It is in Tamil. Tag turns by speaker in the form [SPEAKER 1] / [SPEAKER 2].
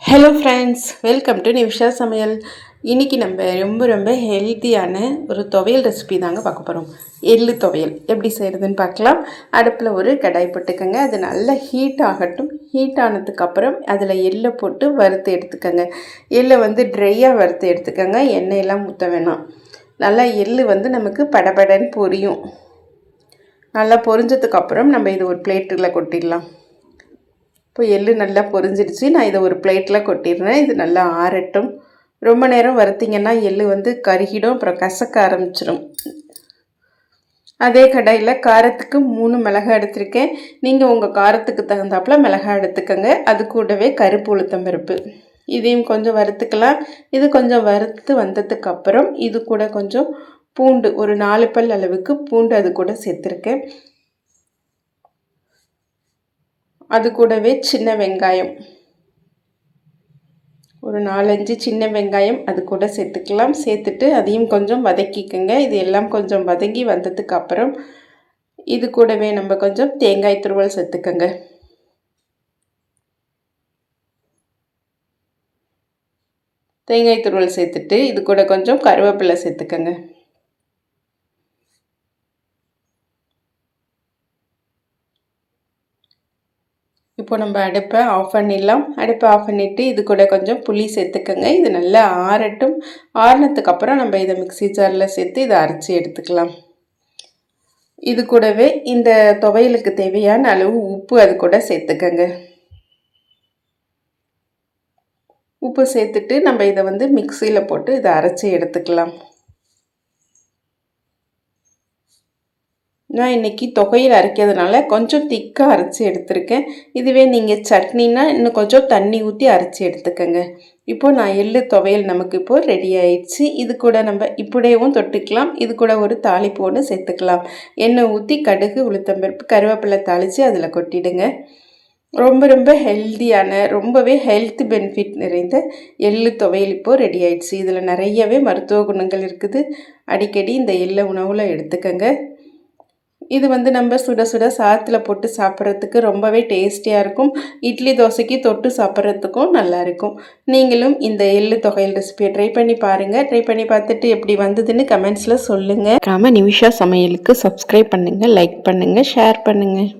[SPEAKER 1] Hello friends welcome to Nivisha சமையல் இன்றைக்கி நம்ம ரொம்ப ரொம்ப ஹெல்த்தியான ஒரு துவையல் ரெசிபி தாங்க பார்க்க போகிறோம் எள்ளு துவையல். எப்படி செய்கிறதுன்னு பார்க்கலாம். அடுப்பில் ஒரு கடாய் போட்டுக்கோங்க. அது நல்லா ஹீட் ஆகட்டும். ஹீட் ஆனதுக்கப்புறம் அதில் எள்ளை போட்டு வறுத்து எடுத்துக்கோங்க. எள்ளை வந்து ட்ரையாக வறுத்து எடுத்துக்கோங்க. எண்ணெயெல்லாம் ஊற்ற வேணாம். நல்லா எள்ளு வந்து நமக்கு படபடன்னு பொரியும். நல்லா பொரிஞ்சதுக்கப்புறம் நம்ம இது ஒரு பிளேட்டில் கொட்டிடலாம். இப்போ எள்ளு நல்லா பொரிஞ்சிடுச்சு. நான் இதை ஒரு பிளேட்டில் கொட்டிடுறேன். இது நல்லா ஆறட்டும். ரொம்ப நேரம் வறுத்திங்கன்னா எள்ளு வந்து கருகிடும் அப்புறம் கசக்க ஆரம்பிச்சிடும் அதே கடாயில் காரத்துக்கு மூணு மிளகாய் எடுத்திருக்கேன். நீங்கள் உங்கள் காரத்துக்கு தகுந்தாப்பில் மிளகாய் எடுத்துக்கோங்க. அது கூடவே கருப்பு உளுத்தம் பருப்பு இதையும் கொஞ்சம் வறுத்துக்கலாம். இது கொஞ்சம் வறுத்து வந்ததுக்கப்புறம் இது கூட கொஞ்சம் பூண்டு ஒரு நாலு பல் அளவுக்கு பூண்டு அது கூட சேர்த்துருக்கேன். அது கூடவே சின்ன வெங்காயம். ஒரு நாலஞ்சு சின்ன வெங்காயம் அது கூட சேர்த்துக்கலாம். சேர்த்துட்டு அதையும் கொஞ்சம் வதக்கிக்கோங்க. இது எல்லாம் கொஞ்சம் வதங்கி வந்ததுக்கு அப்புறம் இது கூடவே நம்ம கொஞ்சம் தேங்காய் துருவல் சேர்த்துக்கோங்க. தேங்காய் துருவல் சேர்த்துட்டு இது கூட கொஞ்சம் கருவேப்பிலை சேர்த்துக்கோங்க. இப்போ நம்ம அடுப்பை ஆஃப் பண்ணிடலாம். அடுப்பை ஆஃப் பண்ணிவிட்டு இது கூட கொஞ்சம் புளி சேர்த்துக்கோங்க. இது நல்லா ஆறட்டும். ஆறினதுக்கப்புறம் நம்ம இதை மிக்சி ஜாரில் சேர்த்து இதை அரைச்சி எடுத்துக்கலாம். இது கூடவே இந்த துவையலுக்கு தேவையான அளவு உப்பு அது கூட சேர்த்துக்கோங்க. உப்பு சேர்த்துட்டு நம்ம இதை வந்து மிக்சியில் போட்டு இதை அரைச்சி எடுத்துக்கலாம். நான் இன்றைக்கி தொகையில் அரைக்கிறதுனால கொஞ்சம் திக்காக அரைச்சி எடுத்திருக்கேன். இதுவே நீங்கள் சட்னினா இன்னும் கொஞ்சம் தண்ணி ஊற்றி அரைச்சி எடுத்துக்கோங்க. இப்போது நான் எள்ளு துவையல் நமக்கு இப்போது ரெடி ஆயிடுச்சு. இது கூட நம்ம இப்படியேவும் தொட்டுக்கலாம். இது கூட ஒரு தாளிப்பு ஒன்று சேர்த்துக்கலாம். எண்ணெய் ஊற்றி கடுகு உளுத்தம்பருப்பு கருவேப்பிலை தாளித்து அதில் கொட்டிடுங்க. ரொம்ப ரொம்ப ஹெல்த்தியான ரொம்பவே ஹெல்த் பெனிஃபிட் நிறைந்த எள்ளு துவையல் இப்போது ரெடி ஆயிடுச்சு. இதில் நிறையவே மருத்துவ குணங்கள் இருக்குது. அடிக்கடி இந்த எள்ளை உணவில் எடுத்துக்கோங்க. இது வந்து நம்ம சுட சுட சாத்தில் போட்டு சாப்பிட்றதுக்கு ரொம்பவே டேஸ்டியாக இருக்கும். இட்லி தோசைக்கு தொட்டு சாப்பிட்றதுக்கும் நல்லாயிருக்கும் நீங்களும் இந்த எள்ளு தொகையில் ரெசிபியை ட்ரை பண்ணி பாருங்கள் ட்ரை பண்ணி பார்த்துட்டு எப்படி வந்ததுன்னு கமெண்ட்ஸில் சொல்லுங்கள் ராம நிமிஷா சமையலுக்கு சப்ஸ்கிரைப் பண்ணுங்கள் லைக் பண்ணுங்கள் ஷேர் பண்ணுங்கள்